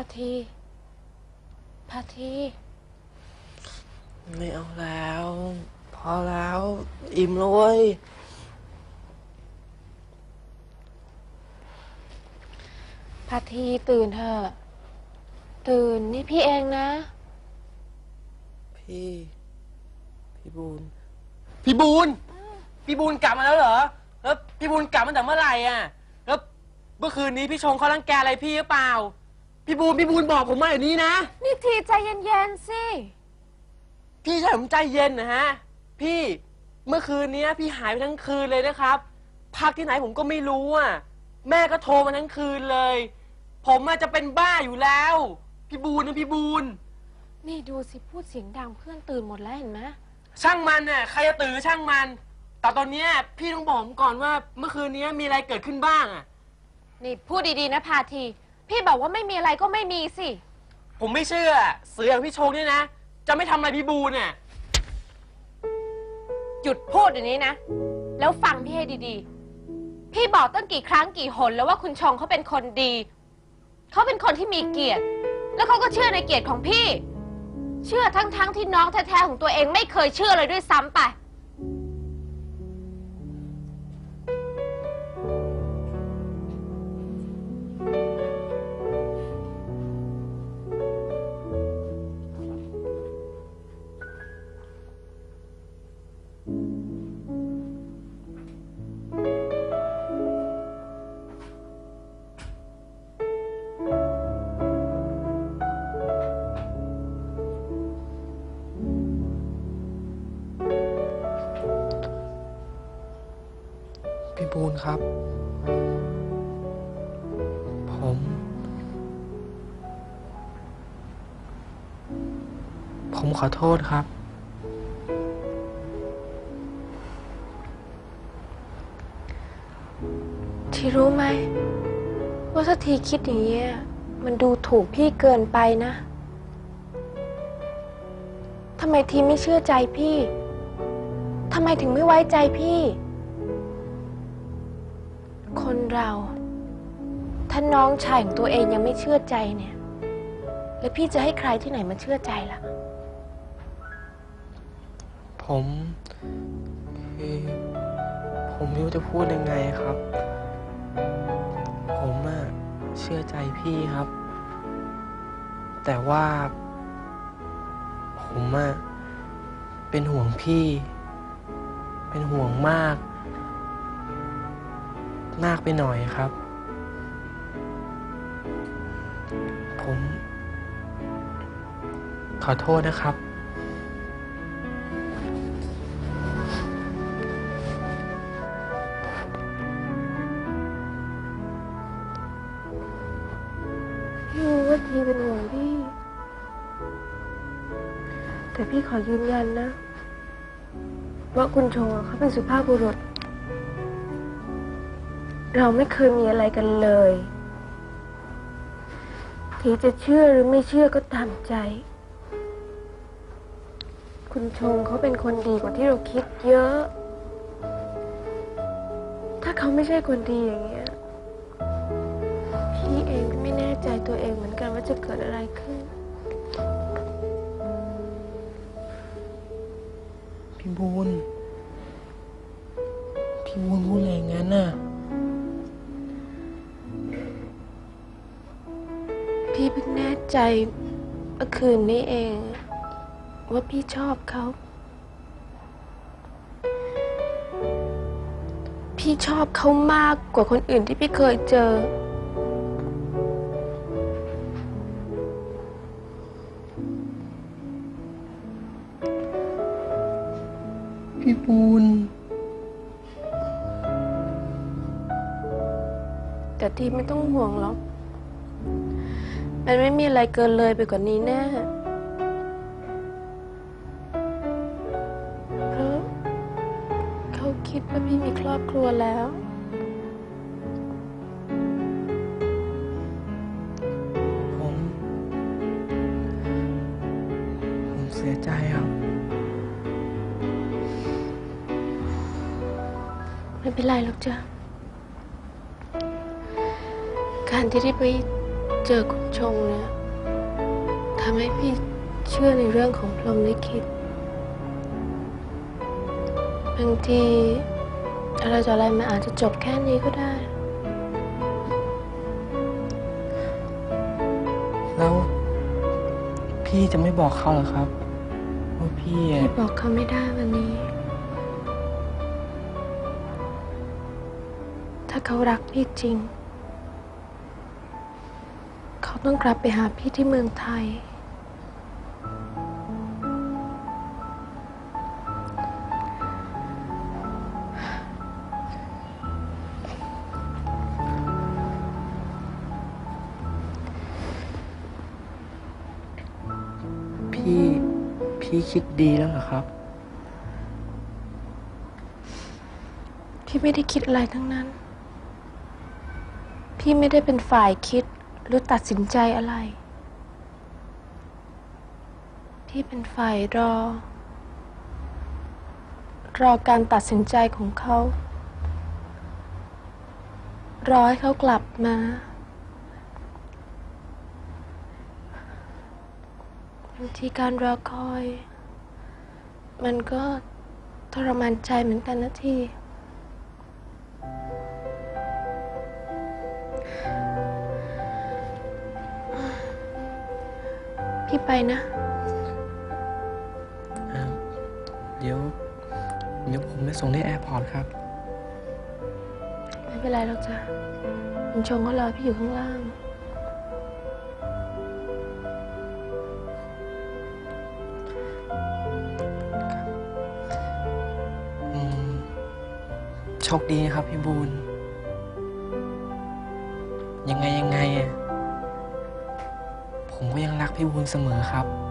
าทีพาที ไม่เอาแล้ว พอแล้ว อิ่มแล้วเว้ยพาทีตื่นเถอะ ตื่นนี่พี่เองนะ พี่ พี่บูนพี่บูนพี่บูนกลับมาแล้วเหรอแล้วพี่บูนกลับมาแต่เมื่อไหร่อะแล้วเมื่อคืนนี้พี่ชงเขารังแกอะไรพี่หรือเปล่า พี่บูนพี่บูนบอกผมมาอย่างนี้นะ นี่ทีใจเย็นๆสิ พี่ใช่ผมใจเย็นนะฮะ พี่เมื่อคืนนี้พี่หายไปทั้งคืนเลยนะครับ พักที่ไหนผมก็ไม่รู้อะ แม่ก็โทรมาทั้งคืนเลย ผมอาจจะเป็นบ้าอยู่แล้ว พี่บูนนะพี่บูนนี่ดูสิพูดเสียงดังเพื่อนตื่นหมดแล้วเห็นไหมช่างมันน่ะใครจะตื่นก็ช่างมัน แต่ตอนเนี้ยพี่ต้องบอกผมก่อนว่าเมื่อคืนนี้มีอะไรเกิดขึ้นบ้างอะ นี่พูดดีๆนะพาที พี่บอกว่าไม่มีอะไรก็ไม่มีสิ ผมไม่เชื่อ เสืออย่างพี่โชคเนี่ยนะ จะไม่ทำอะไรพี่บูนน่ะหยุดพูดเดี๋ยวนี้นะ แล้วฟังพี่ให้ดีๆ พี่บอกตั้งกี่ครั้งกี่หนแล้วว่าคุณชงเขาเป็นคนดี เขาเป็นคนที่มีเกียรติ แล้วเขาก็เชื่อในเกียรติของพี่ เชื่อทั้งๆที่น้องแท้ๆของตัวเองไม่เคยเชื่อเลยด้วยซ้ำไป พี่บูนครับ ผม ผมขอโทษครับ ที่รู้ไหม ว่าถ้าทีคิดอย่างเงี้ย มันดูถูกพี่เกินไปนะ ทำไมทีไม่เชื่อใจพี่ ทำไมถึงไม่ไว้ใจพี่ คนเรา ถ้าน้องชายของตัวเองยังไม่เชื่อใจเนี่ย แล้วพี่จะให้ใครที่ไหนมาเชื่อใจล่ะ ผมคือผมไม่รู้จะพูดยังไงครับ ผมอะเชื่อใจพี่ครับ แต่ว่า ผมอะเป็นห่วงพี่ เป็นห่วงมาก มากไปหน่อยครับ ผม ขอโทษนะครับ พี่รู้ว่าทีเป็นห่วงพี่ แต่พี่ขอยืนยันนะ ว่าคุณโชว์เขาเป็นสุภาพบุรุษ เราไม่เคยมีอะไรกันเลยทีจะเชื่อหรือไม่เชื่อก็ตามใจ คุณชงเขาเป็นคนดีกว่าที่เราคิดเยอะ ถ้าเขาไม่ใช่คนดีอย่างเงี้ย พี่เองก็ไม่แน่ใจตัวเองเหมือนกันว่าจะเกิดอะไรขึ้น พี่บูน พี่เพิ่งแน่ใจเมื่อคืนนี้เอง ว่าพี่ชอบเขา พี่ชอบเขามากกว่าคนอื่นที่พี่เคยเจอ พี่บูน แต่ทีไม่ต้องห่วงหรอก มันไม่มีอะไรเกินเลยไปกว่านี้แน่เพราะเขาคิดว่าพี่มีครอบครัวแล้ว ผม ผมเสียใจครับ ไม่เป็นไรหรอกจ้ะการที่ได้ไป เจอคุณชงเนี่ยทำให้พี่เชื่อในเรื่องของพรหมลิขิตบางทีอะไรต่ออะไรมันอาจจะจบแค่นี้ก็ได้ แล้ว พี่จะไม่บอกเขาเหรอครับว่าพี่อะพี่บอกเขาไม่ได้วันนี้ ถ้าเขารักพี่จริง เขาต้องกลับไปหาพี่ที่เมืองไทย พี่พี่คิดดีแล้วเหรอครับ พี่ไม่ได้คิดอะไรทั้งนั้น พี่ไม่ได้เป็นฝ่ายคิด หรือตัดสินใจอะไร พี่เป็นฝ่ายรอ รอการตัดสินใจของเขา รอให้เขากลับมา บางทีการรอคอย มันก็ทรมานใจเหมือนกันนะที ไปนะอ่าเดี๋ยว เดี๋ยวผมไปส่งที่แอร์พอร์ตครับ ไม่เป็นไรหรอกจ้ะคุณชงก็รอพี่อยู่ข้างล่าง อืมโชคดีนะครับพี่บูนยังไงยังไงอะ ผมก็ยังรักพี่บูนเสมอครับ